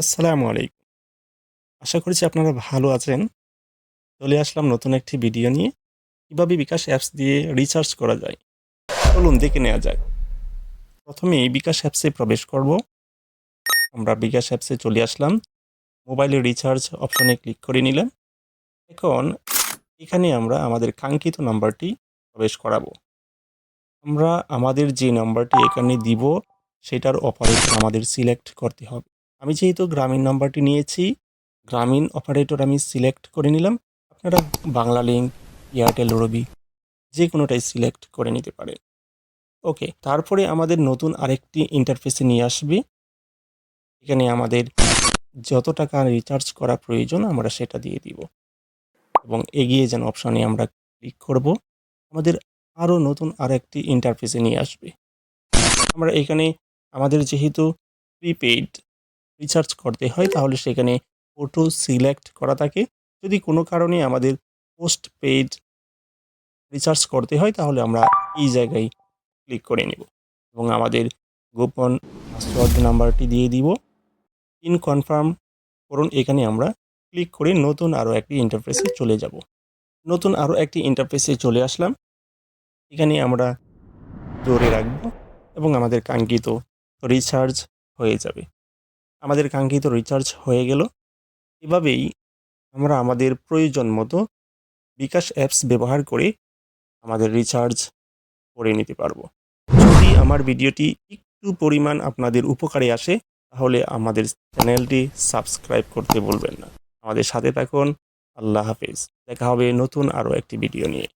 আসসালামু আলাইকুম। আশা করছি আপনারা ভালো আছেন। চলে আসলাম নতুন একটি ভিডিও নিয়ে। কীভাবে বিকাশ অ্যাপস দিয়ে রিচার্জ করা যায়। চলুন দেখে নেওয়া যাক। প্রথমেই বিকাশ অ্যাপসে প্রবেশ করব। আমরা বিকাশ অ্যাপসে চলে আসলাম। মোবাইলে রিচার্জ অপশনে ক্লিক করে নিলাম। এখন এখানে আমরা আমাদের কাঙ্ক্ষিত নাম্বারটি প্রবেশ করাবো। আমরা আমাদের যে নাম্বারটি এখানে দিব, সেটার অপারেশন আমাদের সিলেক্ট করতে হবে। আমি যেহেতু গ্রামীণ নাম্বারটি নিয়েছি, গ্রামীণ অপারেটর আমি সিলেক্ট করে নিলাম। আপনারা বাংলা লিঙ্ক এয়ারটেল রবি যে কোনোটাই সিলেক্ট করে নিতে পারেন। ওকে, তারপরে আমাদের নতুন আরেকটি ইন্টারফেসে নিয়ে আসবে। এখানে আমাদের যত টাকা রিচার্জ করা প্রয়োজন আমরা সেটা দিয়ে দিব। এবং এগিয়ে যান অপশনে আমরা ক্লিক করব। আমাদের আরও নতুন আরেকটি ইন্টারফেসে নিয়ে আসবে। আমরা এখানে আমাদের যেহেতু প্রিপেইড রিচার্জ করতে হয়, তাহলে সেখানে অটো সিলেক্ট করা থাকে। যদি কোনো কারণে আমাদের পোস্ট পেইড রিচার্জ করতে হয়, তাহলে আমরা এই জায়গায় ক্লিক করে নেব এবং আমাদের গোপন পাসওয়ার্ড নাম্বারটি দিয়ে দিব। পিন কনফার্ম করুন, এখানে আমরা ক্লিক করে নতুন আরও একটি ইন্টারফেসে চলে যাব। নতুন আরও একটি ইন্টারফেসে চলে আসলাম। এখানে আমরা ধরে রাখব এবং আমাদের কাঙ্ক্ষিত রিচার্জ হয়ে যাবে। আমাদের কাঙ্ক্ষিত রিচার্জ হয়ে গেল। এভাবেই আমরা আমাদের প্রয়োজন মতো বিকাশ অ্যাপস ব্যবহার করে আমাদের রিচার্জ করে নিতে পারব। যদি আমার ভিডিওটি একটু পরিমাণ আপনাদের উপকারে আসে, তাহলে আমাদের চ্যানেলটি সাবস্ক্রাইব করতে ভুলবেন না। আমাদের সাথে থাকুন। আল্লাহ হাফেজ। দেখা হবে নতুন আরও একটি ভিডিও নিয়ে।